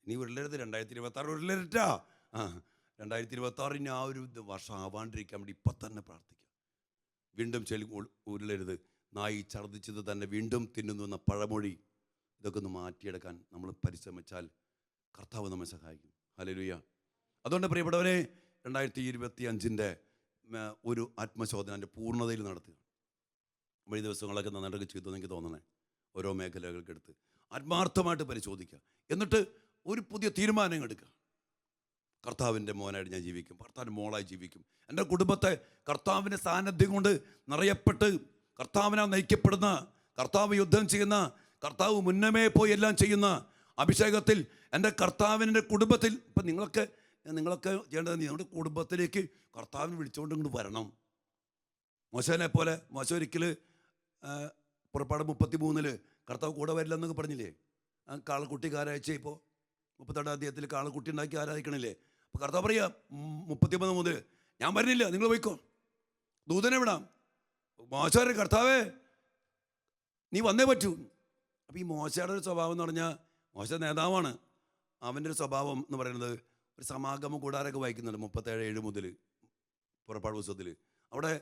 ഇനി ഉരുളരുത് രണ്ടായിരത്തി ഇരുപത്തി ആറ് ഉരുളരുറ്റാ ആ രണ്ടായിരത്തി ഇരുപത്തി ഇനി ആ ഒരു വർഷം ആവാണ്ടിരിക്കാൻ വേണ്ടി ഇപ്പം തന്നെ പ്രാർത്ഥിക്കാം വീണ്ടും ചെളി ഉരുളരുത്. നായി ഛർദ്ദിച്ചത് തന്നെ വീണ്ടും തിന്നുന്നു എന്ന പഴമൊഴി. ഇതൊക്കെ ഒന്ന് മാറ്റിയെടുക്കാൻ നമ്മൾ പരിശ്രമിച്ചാൽ കർത്താവ് നമ്മെ സഹായിക്കും. ഹല്ലേലൂയ. അതുകൊണ്ട് പ്രിയപ്പെട്ടവരെ രണ്ടായിരത്തി ഇരുപത്തി അഞ്ചിന്റെ ഒരു ആത്മശോധന എന്റെ പൂർണതയിൽ നടത്തുക. നമ്മൾ ദിവസങ്ങളൊക്കെ നന്നായിട്ടൊക്കെ ചെയ്തു എനിക്ക് തോന്നണേ ഓരോ മേഖലകൾക്കെടുത്ത്. ആത്മാർത്ഥമായിട്ട് പരിശോധിക്കുക. എന്നിട്ട് ഒരു പുതിയ തീരുമാനം എടുക്കുക. കർത്താവിന്റെ മോനായിട്ട് ഞാൻ ജീവിക്കും കർത്താവിന്റെ മോളായി ജീവിക്കും. എന്റെ കുടുംബത്തെ കർത്താവിന്റെ സാന്നിധ്യം കൊണ്ട് നിറയപ്പെട്ട് കർത്താവിനാ നയിക്കപ്പെടുന്ന കർത്താവ് യുദ്ധം ചെയ്യുന്ന കർത്താവ് മുന്നമേ പോയി എല്ലാം ചെയ്യുന്ന അഭിഷേകത്തിൽ എന്റെ കർത്താവിന്റെ കുടുംബത്തിൽ ഇപ്പം നിങ്ങളൊക്കെ നിങ്ങളൊക്കെ ചെയ്യേണ്ടത് നിങ്ങളുടെ കുടുംബത്തിലേക്ക് കർത്താവിനെ വിളിച്ചുകൊണ്ട് ഇങ്ങോട്ട് വരണം. മോശനെ പോലെ മോശ ഒരിക്കൽ പുറപ്പാട് മുപ്പത്തി മൂന്നിൽ കർത്താവ് കൂടെ വരില്ലെന്നൊക്കെ പറഞ്ഞില്ലേ? ആ കാളക്കുട്ടി ആരാഴ്ച ഇപ്പോൾ മുപ്പത്തെട്ടാം അധ്യായത്തിൽ കാളക്കുട്ടി ഉണ്ടാക്കി ആരാധിക്കണില്ലേ? അപ്പോൾ കർത്താവ് പറയാ മുപ്പത്തിമൂന്ന് മുതൽ ഞാൻ വരുന്നില്ല നിങ്ങൾ പോയിക്കോ. ദൂതനെ വിടാം. മോശം കർത്താവേ നീ വന്നേ പറ്റൂ. അപ്പോൾ ഈ മോശയുടെ ഒരു സ്വഭാവം എന്ന് പറഞ്ഞാൽ മോശ നേതാവാണ്. അവന്റെ ഒരു സ്വഭാവം എന്ന് പറയുന്നത് ഒരു സമാഗമ കൂടാരൊക്കെ വായിക്കുന്നുണ്ട് മുപ്പത്തേഴ് ഏഴ് മുതൽ പുറപ്പാട് പുസ്തകത്തിൽ അവിടെ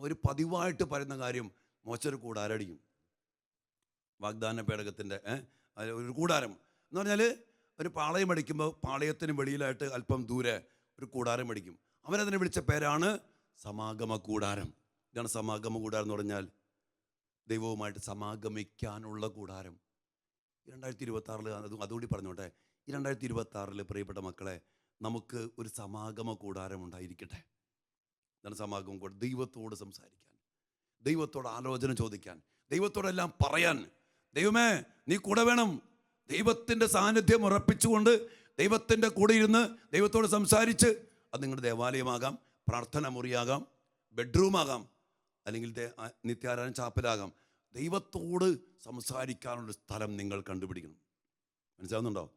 ഒരു പതിവായിട്ട് പറയുന്ന കാര്യം മോശ ഒരു കൂടാരടിക്കും വാഗ്ദാന പേടകത്തിന്റെ ഒരു കൂടാരം. എന്ന് പറഞ്ഞാൽ ഒരു പാളയം അടിക്കുമ്പോൾ പാളയത്തിന് വെളിയിലായിട്ട് അല്പം ദൂരെ ഒരു കൂടാരം അടിക്കും. അവരതിനെ വിളിച്ച പേരാണ് സമാഗമ കൂടാരം. ഇതാണ് സമാഗമ കൂടാരം എന്ന് പറഞ്ഞാൽ ദൈവവുമായിട്ട് സമാഗമിക്കാനുള്ള കൂടാരം. രണ്ടായിരത്തി ഇരുപത്തി ആറിൽ അതും അതുകൂടി പറഞ്ഞോട്ടെ. ഈ രണ്ടായിരത്തി ഇരുപത്തി ആറിൽ പ്രിയപ്പെട്ട മക്കളെ നമുക്ക് ഒരു സമാഗമ കൂടാരം ഉണ്ടായിരിക്കട്ടെ. ഇതാണ് സമാഗമം കൂടെ ദൈവത്തോട് സംസാരിക്കാൻ ദൈവത്തോട് ആലോചന ചോദിക്കാൻ ദൈവത്തോടെല്ലാം പറയാൻ. ദൈവമേ നീ കൂടെ വേണം. ദൈവത്തിന്റെ സാന്നിധ്യം ഉറപ്പിച്ചുകൊണ്ട് ദൈവത്തിന്റെ കൂടെ ഇരുന്ന് ദൈവത്തോട് സംസാരിച്ച് അത് നിങ്ങളുടെ ദേവാലയമാകാം പ്രാർത്ഥന മുറിയാകാം ബെഡ്റൂമാകാം അല്ലെങ്കിൽ നിത്യാരാധന ചാപ്പലാകാം. ദൈവത്തോട് സംസാരിക്കാനുള്ള സ്ഥലം നിങ്ങൾ കണ്ടുപിടിക്കണം. മനസ്സിലാവുന്നുണ്ടോ?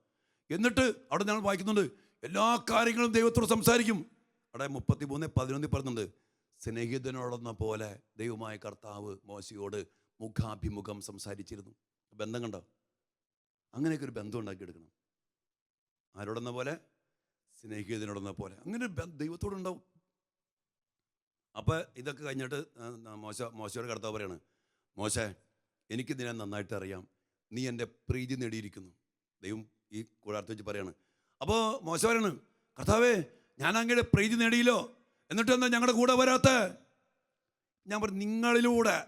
എന്നിട്ട് അവിടെ ഞങ്ങൾ വായിക്കുന്നുണ്ട് എല്ലാ കാര്യങ്ങളും ദൈവത്തോട് സംസാരിക്കും. അവിടെ മുപ്പത്തി മൂന്ന് പതിനൊന്നിൽ പറയുന്നുണ്ട് സ്നേഹിതനോടെന്ന പോലെ ദൈവമായ കർത്താവ് മോശയോട് മുഖാഭിമുഖം സംസാരിച്ചിരുന്നു. ബന്ധം കണ്ടോ? അങ്ങനെയൊക്കെ ഒരു ബന്ധം ഉണ്ടാക്കിയെടുക്കണം. ആരോടെന്ന പോലെ? സ്നേഹിതനോടെന്ന പോലെ. അങ്ങനെ ദൈവത്തോടുണ്ടാവും. അപ്പോൾ ഇതൊക്കെ കഴിഞ്ഞിട്ട് മോശ മോശയുടെ കർത്താവ് പറയാണ് മോശ എനിക്ക് നിന്നെ നന്നായിട്ട് അറിയാം. നീ എന്റെ പ്രീതി നേടിയിരിക്കുന്നു. ദൈവം ഈ കൂടാരത്ത് വെച്ച് പറയാണ്. അപ്പോൾ മോശവരാണ് കർത്താവേ ഞാൻ അങ്ങയുടെ പ്രീതി നേടിയില്ലോ. എന്നിട്ട് എന്താ ഞങ്ങളുടെ കൂടെ വരാത്ത? ഞാൻ പറഞ്ഞു നിങ്ങളിലൂടെ.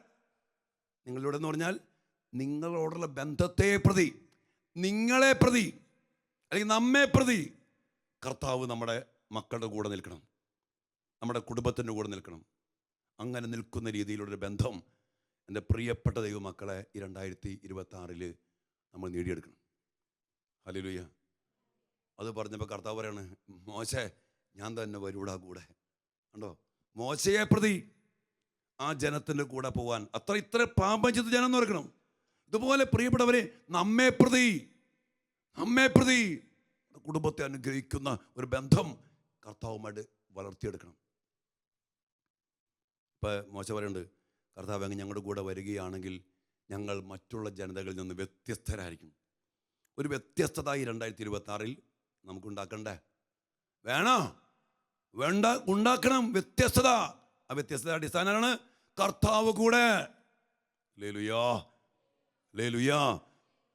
നിങ്ങളിലൂടെ എന്ന് പറഞ്ഞാൽ നിങ്ങളോടുള്ള ബന്ധത്തെ പ്രതി നിങ്ങളെ പ്രതി അല്ലെങ്കിൽ നമ്മെ പ്രതി കർത്താവ് നമ്മുടെ മക്കളുടെ കൂടെ നിൽക്കണം. നമ്മുടെ കുടുംബത്തിന്റെ കൂടെ നിൽക്കണം. അങ്ങനെ നിൽക്കുന്ന രീതിയിലുള്ളൊരു ബന്ധം എന്റെ പ്രിയപ്പെട്ട ദൈവമക്കളെ ഈ രണ്ടായിരത്തി ഇരുപത്തി നമ്മൾ നേടിയെടുക്കണം. ഹലിലുയ്യ അത് പറഞ്ഞപ്പോൾ കർത്താവ് പറയാണ് മോശേ ഞാൻ തന്നെ വരൂടാ കൂടെ. കണ്ടോ? മോശയെ പ്രതി ആ ജനത്തിന്റെ കൂടെ പോവാൻ അത്ര ഇത്ര പാപം ചെയ്ത് ജനം എന്ന് ഓർക്കണം. ഇതുപോലെ പ്രിയപ്പെട്ടവരെ നമ്മെ പ്രതി നമ്മെ പ്രതി കുടുംബത്തെ അനുഗ്രഹിക്കുന്ന ഒരു ബന്ധം കർത്താവുമായിട്ട് വളർത്തിയെടുക്കണം. ഇപ്പം മോശം പറയുന്നുണ്ട് കർത്താവ് അങ്ങ് ഞങ്ങളുടെ കൂടെ വരികയാണെങ്കിൽ ഞങ്ങൾ മറ്റുള്ള ജനതകളിൽ നിന്ന് വ്യത്യസ്തരായിരിക്കും. ഒരു വ്യത്യസ്തത ഈ രണ്ടായിരത്തി ഇരുപത്തി ആറിൽ നമുക്ക് ഉണ്ടാക്കണ്ടേ വേണോ? വേണ്ട ഉണ്ടാക്കണം. വ്യത്യസ്തത. ആ വ്യത്യസ്തത അടിസ്ഥാനമാണ് കർത്താവ് കൂടെ. ലേലുയാ ലേലുയാ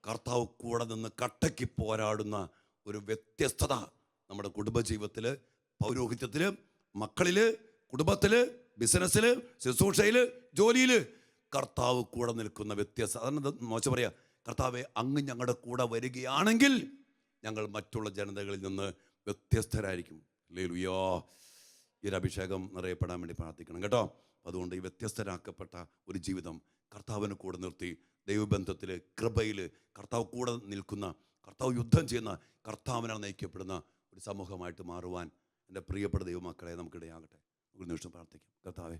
കർത്താവ് കൂടെ നിന്ന് കട്ടയ്ക്ക് പോരാടുന്ന ഒരു വ്യത്യസ്തത നമ്മുടെ കുടുംബജീവിതത്തിൽ പൗരോഹിത്യത്തിൽ മക്കളിൽ കുടുംബത്തിൽ ബിസിനസ്സിൽ ശുശ്രൂഷയിൽ ജോലിയിൽ കർത്താവ് കൂടെ നിൽക്കുന്ന വ്യത്യസ്ത അതാണ് മോശം പറയാ. കർത്താവെ അങ്ങ് ഞങ്ങളുടെ കൂടെ വരികയാണെങ്കിൽ ഞങ്ങൾ മറ്റുള്ള ജനതകളിൽ നിന്ന് വ്യത്യസ്തരായിരിക്കും. ലേലുയോ ഈ ഒരു അഭിഷേകം നിറയപ്പെടാൻ വേണ്ടി പ്രാർത്ഥിക്കണം കേട്ടോ. അതുകൊണ്ട് ഈ വ്യത്യസ്തരാക്കപ്പെട്ട ഒരു ജീവിതം കർത്താവിനെ കൂടെ നിർത്തി ദൈവബന്ധത്തിൽ കൃപയിൽ കർത്താവ് കൂടെ നിൽക്കുന്ന കർത്താവ് യുദ്ധം ചെയ്യുന്ന കർത്താവിനാൽ നയിക്കപ്പെടുന്ന ഒരു സമൂഹമായിട്ട് മാറുവാൻ എന്റെ പ്രിയപ്പെട്ട ദൈവമക്കളെ നമുക്കിടയാകട്ടെ. ഒരു നിമിഷം പ്രാർത്ഥിക്കാം. കർത്താവെ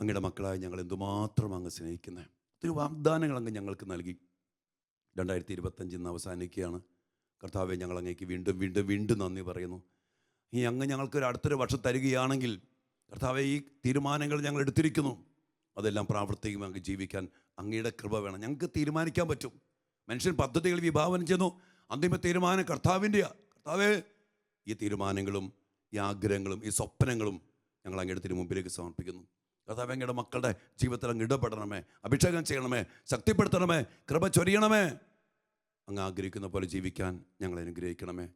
അങ്ങയുടെ മക്കളായി ഞങ്ങൾ എന്തുമാത്രം അങ്ങ് സ്നേഹിക്കുന്നത് ഒത്തിരി വാഗ്ദാനങ്ങൾ അങ്ങ് ഞങ്ങൾക്ക് നൽകി. രണ്ടായിരത്തി ഇരുപത്തഞ്ചിൽ നിന്ന് അവസാനിക്കുകയാണ്. കർത്താവെ ഞങ്ങൾ അങ്ങേക്ക് വീണ്ടും വീണ്ടും വീണ്ടും നന്ദി പറയുന്നു. ഈ അങ്ങ് ഞങ്ങൾക്ക് ഒരു അടുത്തൊരു വർഷം തരികയാണെങ്കിൽ കർത്താവെ ഈ തീരുമാനങ്ങൾ ഞങ്ങൾ എടുത്തിരിക്കുന്നു. അതെല്ലാം പ്രാവർത്തികമാക്കി ജീവിക്കാൻ അങ്ങയുടെ കൃപ വേണം. ഞങ്ങൾക്ക് തീരുമാനിക്കാൻ പറ്റും. മനുഷ്യൻ പദ്ധതികൾ വിഭാവനം ചെയ്യുന്നു. അന്തിമ തീരുമാനം കർത്താവിന്റെയാണ് കർത്താവേ ഈ തീരുമാനങ്ങളും ഈ ആഗ്രഹങ്ങളും ഈ സ്വപ്നങ്ങളും ഞങ്ങൾ അങ്ങയുടെ തിരുമുമ്പിലേക്ക് സമർപ്പിക്കുന്നു. കർത്താവ് അങ്ങയുടെ മക്കളുടെ ജീവിതത്തിൽ അങ്ങ് ഇടപെടണമേ അഭിഷേകം ചെയ്യണമേ ശക്തിപ്പെടുത്തണമേ കൃപ ചൊരിയണമേ. അങ്ങ് ആഗ്രഹിക്കുന്ന പോലെ ജീവിക്കാൻ ഞങ്ങളെ അനുഗ്രഹിക്കണമേ.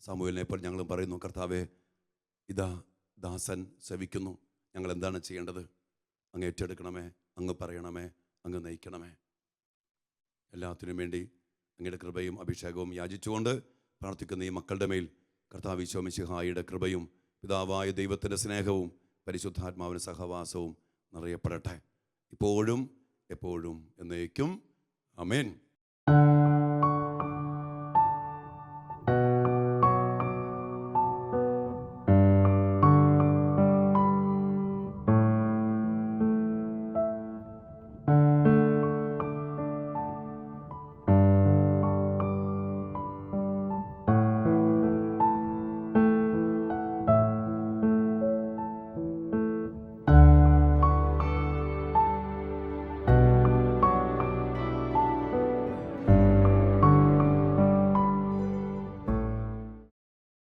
സാമൂഹലിനെ പോലെ ഞങ്ങളും പറയുന്നു കർത്താവെ ഇതാ ദാസൻ സവിക്കുന്നു ഞങ്ങൾ എന്താണ് ചെയ്യേണ്ടത്? അങ്ങ് ഏറ്റെടുക്കണമേ അങ്ങ് പറയണമേ അങ്ങ് നയിക്കണമേ. എല്ലാത്തിനും വേണ്ടി അങ്ങയുടെ കൃപയും അഭിഷേകവും യാചിച്ചുകൊണ്ട് പ്രാർത്ഥിക്കുന്ന ഈ മക്കളുടെ മേൽ കർത്താവ് ശോമിശിഹായിയുടെ കൃപയും പിതാവായ ദൈവത്തിന്റെ സ്നേഹവും പരിശുദ്ധാത്മാവിന്റെ സഹവാസവും നിറയപ്പെടട്ടെ. ഇപ്പോഴും എപ്പോഴും എന്നേക്കും. അമേൻ